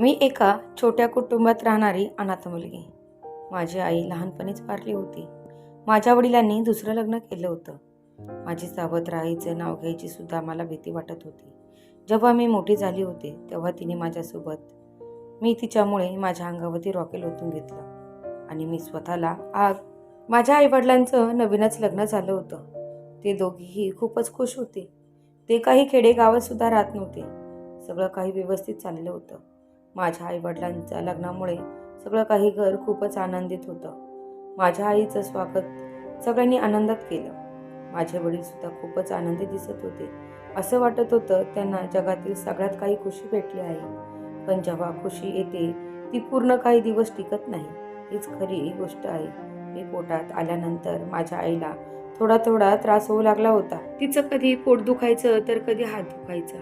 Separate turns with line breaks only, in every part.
मी एका छोट्या कुटुंबात राहणारी अनाथ मुलगी. माझी आई लहानपणीच वारली होती. माझ्या वडिलांनी दुसरं लग्न केलं होतं. माझी सावध आईचं नाव घ्यायची सुद्धा मला भीती वाटत होती. जेव्हा मी मोठी झाली होती तेव्हा तिने माझ्यासोबत मी तिच्यामुळे माझ्या अंगावरती रॉकेल ओतून घेतलं. आणि मी स्वतःला आग माझ्या आईवडिलांचं नवीनच लग्न झालं होतं. ते दोघीही खूपच खुश होते. ते काही खेडेगावात सुद्धा राहत नव्हते. सगळं काही व्यवस्थित चाललं होतं. माझ्या आईवडिलांच्या लग्नामुळे सगळं काही घर खूपच आनंदित होतं. माझ्या आईचं स्वागत सगळ्यांनी आनंदात केलं. माझे वडीलसुद्धा खूपच आनंदी दिसत होते. असं वाटत होतं त्यांना जगातील सगळ्यात काही खुशी भेटली आहे. पण जेव्हा खुशी येते ती पूर्ण काही दिवस टिकत नाही. हीच खरी गोष्ट आहे. मी पोटात आल्यानंतर माझ्या आईला थोडा थोडा त्रास होऊ लागला होता. तिचं कधी पोट दुखायचं तर कधी हात दुखायचा.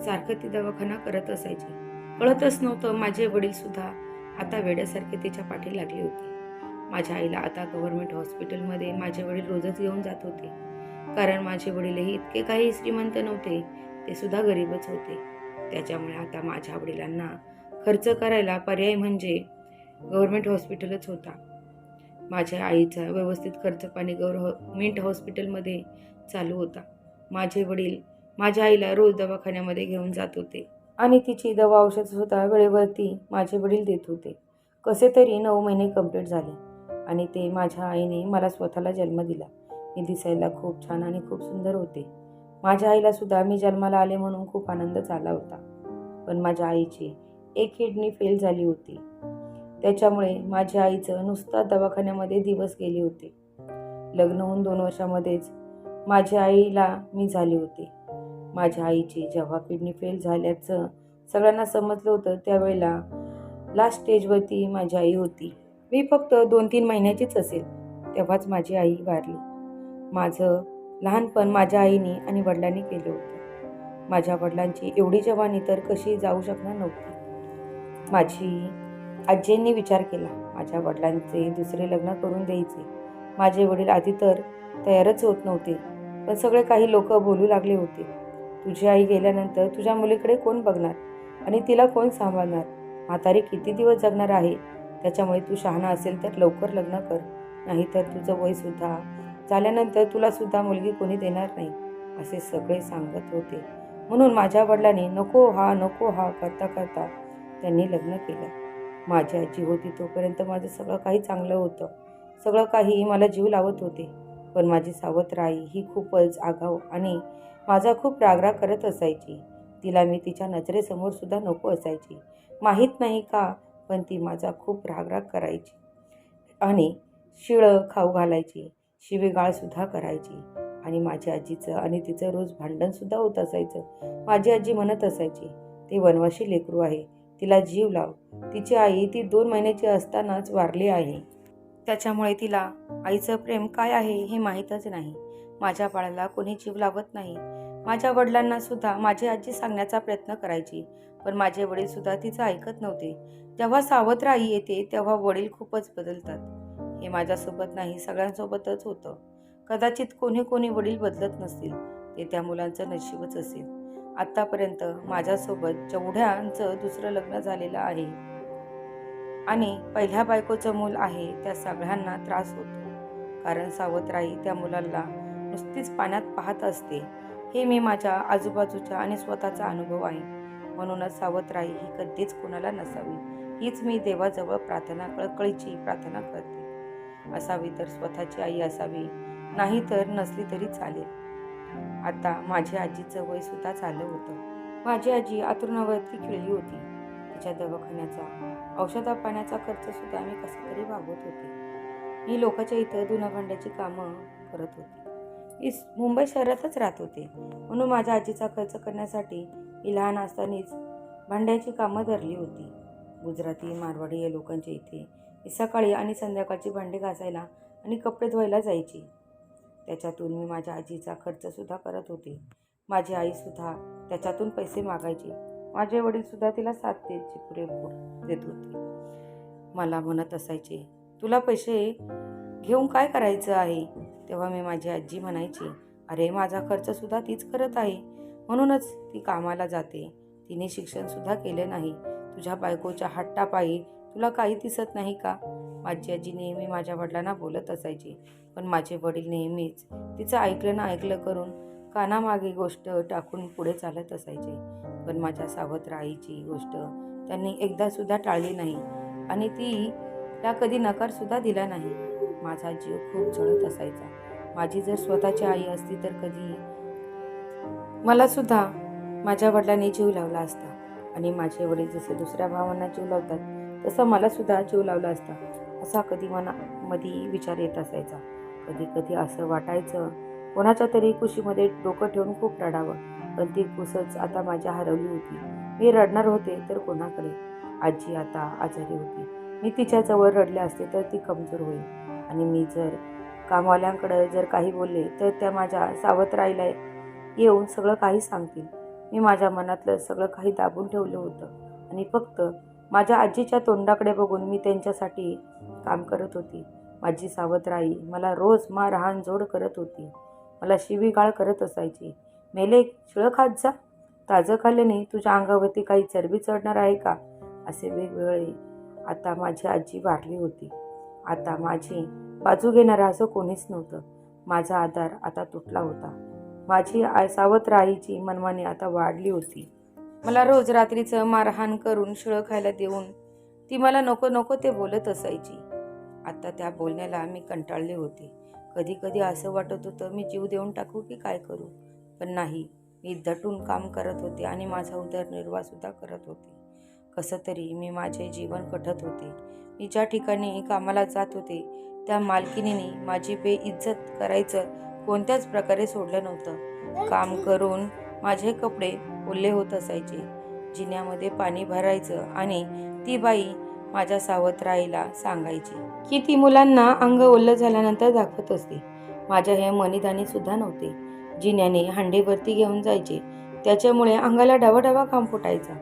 सारखं ती दवाखाना करत असायची. कळतच नव्हतं माझे वडीलसुद्धा आता वेड्यासारखे तिच्या पाठी लागले होते. माझ्या आईला आता गव्हर्नमेंट हॉस्पिटलमध्ये माझे वडील रोजच घेऊन जात होते. कारण माझे वडीलही इतके काही श्रीमंत नव्हते ते सुद्धा गरीबच होते. त्याच्यामुळे आता माझ्या वडिलांना खर्च करायला पर्याय म्हणजे गव्हर्नमेंट हॉस्पिटलच होता. माझ्या आईचा व्यवस्थित खर्च पाणी गव्हर्नमेंट हॉस्पिटलमध्ये चालू होता. माझे वडील माझ्या आईला रोज दवाखान्यामध्ये घेऊन जात होते. आणि तिची दवा औषधसुद्धा वेळेवरती माझे वडील देत होते. कसे तरी नऊ महिने कंप्लीट झाले आणि ते माझ्या आईने मला स्वतःला जन्म दिला. मी दिसायला खूप छान आणि खूप सुंदर होते. माझ्या आईलासुद्धा मी जन्माला आले म्हणून खूप आनंद झाला होता. पण माझ्या आईची एक किडनी फेल झाली होती. त्याच्यामुळे माझ्या आईचं नुसता दवाखान्यामध्ये दिवस गेले होते. लग्न होऊन दोन वर्षामध्येच माझ्या आईला मी झाले होते. माझ्या आईची जेव्हा किडनी फेल झाल्याचं सगळ्यांना समजलं होतं त्यावेळेला लास्ट स्टेजवरती माझी आई होती. मी फक्त दोन तीन महिन्याचीच असेल तेव्हाच माझी आई वारली. माझं लहानपण माझ्या आईने आणि वडिलांनी केलं होतं. माझ्या वडिलांची एवढी जवानी तर कशी जाऊ शकणार नव्हती. माझी आजींनी विचार केला माझ्या वडिलांचे दुसरे लग्न करून द्यायचे. माझे वडील आधी तर तयारच होत नव्हते पण सगळे काही लोक बोलू लागले होते. तुझी आई गेल्यानंतर तुझ्या मुलीकडे कोण बघणार? आणि तिला कोण सांभाळणार? म्हातारी किती दिवस जगणार आहे? त्याच्यामुळे तू शहाणा असेल तर लवकर लग्न कर. नाहीतर तुझं वयसुद्धा झाल्यानंतर तुलासुद्धा मुलगी कोणी देणार नाही असे सगळे सांगत होते. म्हणून माझ्या वडिलांनी नको हा नको हा करता करता त्यांनी लग्न केलं. माझी आजी होती तोपर्यंत माझं सगळं काही चांगलं होतं. सगळं काही मला जीव लावत होते. पण माझी सावत्र आई ही खूपच आगाऊ आणि माझा खूप रागराग करत असायची. तिला मी तिच्या नजरेसमोर सुद्धा नको असायची. माहीत नाही का पण ती माझा खूप रागराग करायची. आणि शिळं खाऊ घालायची शिवेगाळसुद्धा करायची. आणि माझ्या आजीचं आणि तिचं रोज भांडणसुद्धा होत असायचं. माझी आजी म्हणत असायची ते वनवाशी लेकरू आहे तिला जीव लाव. तिची आई ती दोन महिन्याची असतानाच वारली आहे. त्याच्यामुळे तिला आईचं प्रेम काय आहे हे माहीतच नाही. माझ्या बाळाला कोणी जीव लावत नाही. माझ्या वडिलांना सुद्धा माझी आजी सांगण्याचा प्रयत्न करायची पण माझे वडील सुद्धा तिचं ऐकत नव्हते. जेव्हा सावत्र आई येते तेव्हा वडील खूपच बदलतात. हे माझ्यासोबत नाही सगळ्यांसोबतच होतं. कदाचित कोणी कोणी वडील बदलत नसतील ते त्या मुलांचं नशीबच असेल. आत्तापर्यंत माझ्यासोबत जेवढ्यांचं दुसरं लग्न झालेलं आहे आणि पहिल्या बायकोचं मूल आहे त्या सगळ्यांना त्रास होतो. कारण सावत्राई त्या मुलाला नुसतीच पाण्यात पाहत असते. हे मी माझ्या आजूबाजूच्या आणि स्वतःचा अनुभव आहे. म्हणूनच सावत्राई ही कधीच कोणाला नसावी. हीच मी देवाजवळ प्रार्थना कळकळीची प्रार्थना करते. असावी तर स्वतःची आई असावी. नाही तर नसली तरी चालेल. आता माझ्या आजीचं वय सुद्धा झालं होतं. माझी आजी आतरुणावरती खिळली होती. तिच्या दवाखान्याचा औषधा पाण्याचा खर्च सुद्धा मी कसा तरी भागवत होते. मी लोकांच्या इथं धुणं भांड्याची कामं करत होती. इस मुंबई शहरातच राहत होते. म्हणून माझ्या आजीचा खर्च करण्यासाठी मी लहान असतानाच भांड्याची कामं धरली होती. गुजराती मारवाडी या लोकांच्या इथे मी सकाळी आणि संध्याकाळची भांडी घासायला आणि कपडे धुवायला जायची. त्याच्यातून मी माझ्या आजीचा खर्चसुद्धा करत होते. माझी आईसुद्धा त्याच्यातून पैसे मागायची. माझे वडीलसुद्धा तिला साथ द्यायची पुरेपूर देत होते. मला म्हणत असायचे तुला पैसे घेऊन काय करायचं आहे? तेव्हा मी माझी आजी म्हणायची अरे माझा खर्चसुद्धा तीच करत आहे. म्हणूनच ती कामाला जाते. तिने शिक्षणसुद्धा केले नाही. तुझ्या बायकोच्या हट्टापायी तुला काही दिसत नाही का? माझी आजी नेहमी माझ्या वडिलांना बोलत असायची. पण माझे वडील नेहमीच तिचं ऐकलं ना ऐकलं करून कानामागे गोष्ट टाकून पुढे चालत असायचे. पण माझ्या सावत्र आईची गोष्ट त्यांनी एकदासुद्धा टाळली नाही आणि ती त्या कधी नकारसुद्धा दिला नाही. माझा जीव खूप जळत असायचा. माझी जर स्वतःची आई असती तर कधी? मला सुद्धा माझ्या वडिलांनी जीव लावला असता आणि माझे वडील जसे दुसऱ्या भावांना जीव लावतात तसा मला सुद्धा जीव लावला असता. असा कधी मनामध्ये विचार येत असायचा. कधी कधी असं वाटायचं कोणाच्या तरी कुशीमध्ये डोकं ठेवून खूप रडावं. पण ती कुसच आता माझ्या हरवली होती. मी रडणार होते तर कोणाकडे? आजी आता आजारी होती. मी तिच्याजवळ रडले असते तर ती कमजोर होईल. आणि मी जर कामवाल्यांकडं जर काही बोलले तर त्या माझ्या सावत्राईला येऊन सगळं काही सांगतील. मी माझ्या मनातलं सगळं काही दाबून ठेवलं होतं आणि फक्त माझ्या आजीच्या तोंडाकडे बघून मी त्यांच्यासाठी काम करत होती. माझी सावत्र आई मला रोज मा जोड करत होती. मला शिवीगाळ करत असायची. मेले शिळं खात जा. ताजं खाल्ल्याने तुझ्या अंगावरती काही चरबी चढणार आहे का? असे वेगवेगळे आता माझी आजी वारली होती. आता माझी बाजू घेणारं असं कोणीच नव्हतं. माझा आधार आता तुटला होता. माझी आय सावत्र आईची मनमानी आता वाढली होती. मला रोज रात्रीचं मारहाण करून शिळं खायला देऊन ती मला नको नको ते बोलत असायची. आता त्या बोलण्याला मी कंटाळले होते. कधी कधी असं वाटत होतं मी जीव देऊन टाकू की काय करू? पण नाही. मी दटून काम करत होते आणि माझा उदरनिर्वाहसुद्धा करत होते. कसं तरी मी माझे जीवन कटत होते. मी ज्या ठिकाणी कामाला जात होते त्या मालकिनीने माझी बेइज्जत करायचं कोणत्याच प्रकारे सोडलं नव्हतं. काम करून माझे कपडे ओले होत असायचे. जिन्यामध्ये पाणी भरायचं आणि ती बाई माझ्या सावत्राईला सांगायची. की ती मुलांना अंग ओलं झाल्यानंतर दाखवत असते. माझ्या हे मनीदानी सुद्धा नव्हते. जिन्याने हांडेवरती घेऊन जायचे. त्याच्यामुळे अंगाला डवाडवा काम फुटायचा.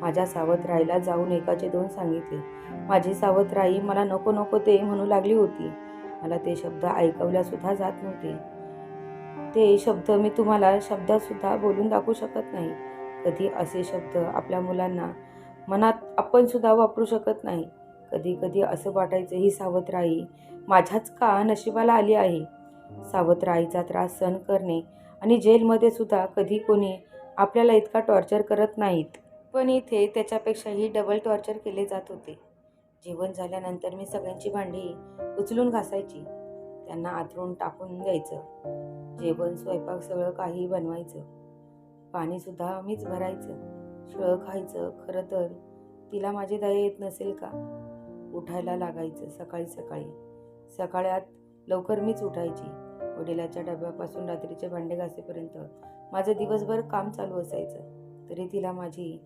माझ्या सावत राहायला जाऊन एकाचे दोन सांगितले. माझी सावत्र आई मला नको नको ते म्हणू लागली होती. मला ते शब्द ऐकवल्यासुद्धा जात नव्हते. ते शब्द मी तुम्हाला शब्दात बोलून दाखवू शकत नाही. कधी असे शब्द आपल्या मुलांना मनात आपणसुद्धा वापरू शकत नाही. कधी कधी असं वाटायचं ही सावत्र आई माझ्याच का नशिबाला आली आहे? सावत्र आईचा त्रास सहन करणे आणि जेलमध्ये सुद्धा कधी कोणी आपल्याला इतका टॉर्चर करत नाहीत. पण इथे त्याच्यापेक्षाही डबल टॉर्चर केले जात होते. जेवण झाल्यानंतर मी सगळ्यांची भांडी उचलून घासायची. त्यांना आथरून टाकून द्यायचं. जेवण स्वयंपाक सगळं काही बनवायचं. पाणीसुद्धा मीच भरायचं. शिळं खायचं खरं तर तिला माझी दया येत नसेल का? उठायला लागायचं सकाळी सकाळी. सकाळ्यात लवकर मीच उठायची. वडिलाच्या डब्यापासून रात्रीचे भांडे घासेपर्यंत माझं दिवसभर काम चालू असायचं. तरी तिला माझी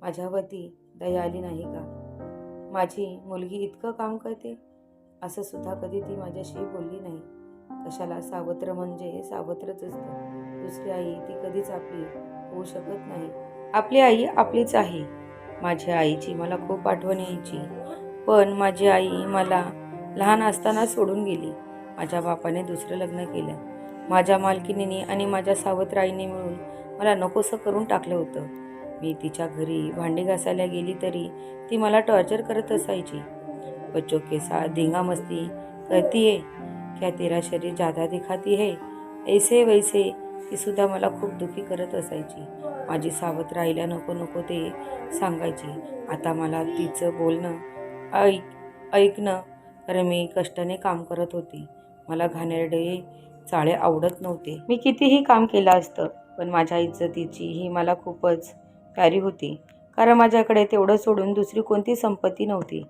माझ्यावरती दया आली नाही का? माझी मुलगी इतकं काम करते? असं सुद्धा कधी ती माझ्याशी बोलली नाही. कशाला सावत्र म्हणजे सावत्रच असतं. दुसरी आई ती कधीच आपली होऊ शकत नाही. आपली आई आपलीच आहे. माझ्या आईची मला खूप आठवण यायची. पण माझी आई मला लहान असताना सोडून गेली. माझ्या बापाने दुसरं लग्न केलं. माझ्या मालकिनीने आणि माझ्या सावत्र आईने मिळून मला नकोसं करून टाकलं होतं. मी तिच्या घरी भांडी घासायला गेली तरी ती मला टॉर्चर करत असायची. बच्चों के साथ धिंगा मस्ती करती है क्या तेरा शरीर जादा दिखाती है? ऐसे वैसे ती सुद्धा मला खूप दुखी करत असायची. माझी सावत्र राहिल्या नको नको ते सांगायची. आता मला तिचं बोलणं ऐक ऐकणं कारण मी कष्टाने काम करत होती. मला घाणेरडे चाळे आवडत नव्हते. मी कितीही काम केलं असतं पण माझ्या इज्जतीची ही मला खूपच प्यारी होती. कारण माझ्याकडे तेवढं सोडून दुसरी कोणती संपत्ती नव्हती.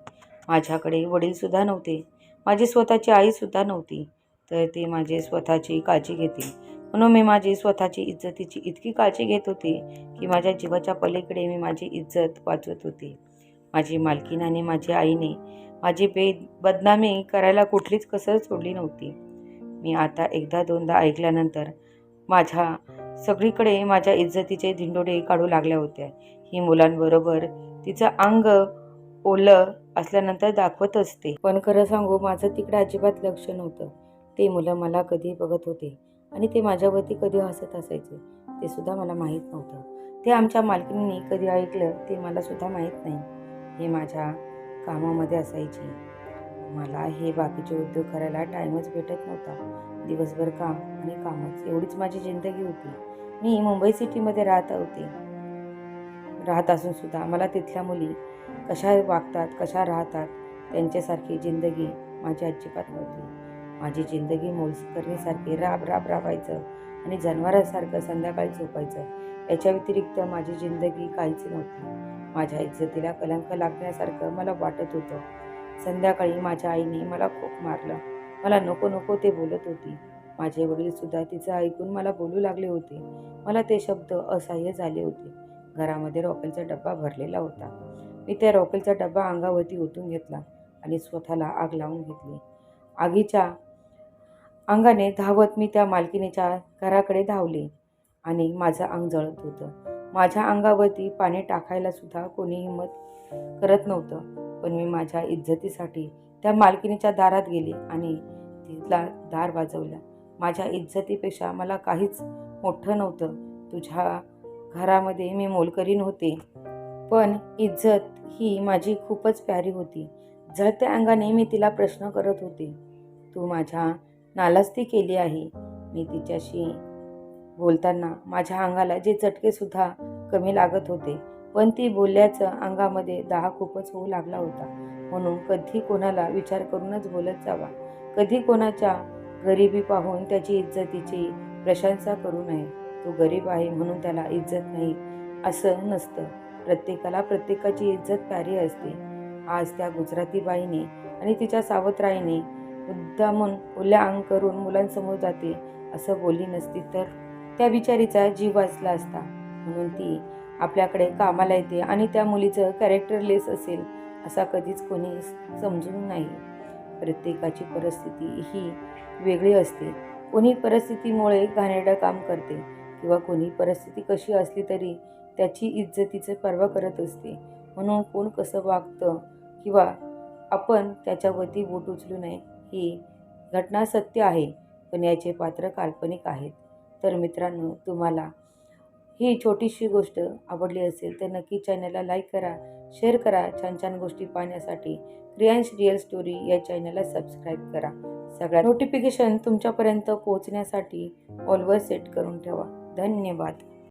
माझ्याकडे वडीलसुद्धा नव्हते. माझी स्वतःची आईसुद्धा नव्हती. तर ते माझे स्वतःची काळजी घेतील. म्हणून मी माझी स्वतःची इज्जतीची इतकी काळजी घेत होती की माझ्या जीवाच्या पलीकडे मी माझी इज्जत वाचवत होती. माझी मालकीन आणि माझी आईने माझी बे बदनामी करायला कुठलीच कसर सोडली नव्हती. मी आता एकदा दोनदा ऐकल्यानंतर माझ्या सगळीकडे माझ्या इज्जतीचे धिंडोडे काढू लागल्या होत्या. ही मुलांबरोबर तिचं अंग ओलं असल्यानंतर दाखवत असते. पण खरं सांगू माझं तिकडे अजिबात लक्ष नव्हतं. ते मुलं मला कधी बघत होते आणि ते माझ्यावरती कधी हसत असायचे ते सुद्धा मला माहीत नव्हतं. ते आमच्या मालकिनीने कधी ऐकलं ते मला सुद्धा माहीत नाही. हे माझ्या कामामध्ये असायची. मला हे बाकीचे उद्योग करायला टाईमच भेटत नव्हता. दिवसभर काम आणि कामच. एवढीच माझी जिंदगी होती. मी मुंबई सिटीमध्ये राहत होते. राहत असून सुद्धा मला तिथल्या मुली कशा वागतात कशा राहतात त्यांच्यासारखी जिंदगी माझी अजिबात नव्हती. माझी जिंदगी मोलकरणीसारखी राब राब राबायचं आणि जनावरांसारखं संध्याकाळी झोपायचं याच्या व्यतिरिक्त माझी जिंदगी काहीच नव्हती. माझ्या इज्जतीला कलंक लागण्यासारखं मला वाटत होतं. संध्याकाळी माझ्या आईने मला खूप मारलं. मला नको नको ते बोलत होती. माझे वडील सुद्धा तिचं ऐकून मला बोलू लागले होते. मला ते शब्द असह्य झाले होते. घरामध्ये रॉकेलचा डब्बा भरलेला होता. मी त्या रॉकेलचा डब्बा अंगावरती ओतून घेतला आणि स्वतःला आग लावून घेतली. आगीच्या अंगाने धावत मी त्या मालकिनीच्या घराकडे धावले आणि माझं अंग जळत होतं. माझ्या अंगावरती पाणी टाकायला सुद्धा कोणी हिंमत करत नव्हतं. पण मी माझ्या इज्जतीसाठी त्या मालकिनीच्या दारात गेले आणि तिथला दार वाजवला. माझ्या इज्जतीपेक्षा मला काहीच मोठं नव्हतं. तुझ्या घरामध्ये मी मोलकरीण होते. पण इज्जत ही माझी खूपच प्यारी होती. झळत्या अंगाने मी तिला प्रश्न करत होते. तू माझ्या नालास्ती केली आहे. मी तिच्याशी बोलताना माझ्या अंगाला जे चटकेसुद्धा कमी लागत होते पण ती बोलल्याचं अंगामध्ये दाह खूपच होऊ लागला होता. म्हणून कधी कोणाला विचार करूनच बोलत जावा. कधी कोणाच्या गरिबी पाहून त्याची इज्जतीची प्रशंसा करू नये. तो गरीब आहे म्हणून त्याला इज्जत नाही असं नसतं. प्रत्येकाला प्रत्येकाची इज्जत प्यारी असते. आज त्या गुजराती बाईने आणि तिच्या सावत्राईने मुद्दामून ओल्या अंग करून मुलांसमोर जाते असं बोलली नसती तर त्या बिचारीचा जीव वाचला असता. म्हणून ती आपल्याकडे कामाला येते आणि त्या मुलीचं कॅरेक्टरलेस असेल असा कधीच कोणी समजून नाही. प्रत्येकाची परिस्थिती ही वेगळी असते. कोणी परिस्थितीमुळे घाणेरडं काम करते किंवा कोणी परिस्थिती कशी असली तरी त्याची इज्जतीचं पर्वा करत असते. म्हणून कोण कसं वागतं किंवा आपण त्याच्यावरती बोट उचलू नये ही घटना सत्य आहे पण याचे पात्र काल्पनिक आहेत. तर मित्रांनो तुम्हाला ही छोटीशी गोष्ट आवडली असेल तर नक्की चॅनलला लाईक करा शेअर करा छान छान गोष्टी पाहण्यासाठी. क्रियांश रिअल स्टोरी या चॅनलला सबस्क्राईब करा. सगळ्या नोटिफिकेशन तुमच्यापर्यंत पोहोचण्यासाठी ऑलवर सेट करून ठेवा. धन्यवाद.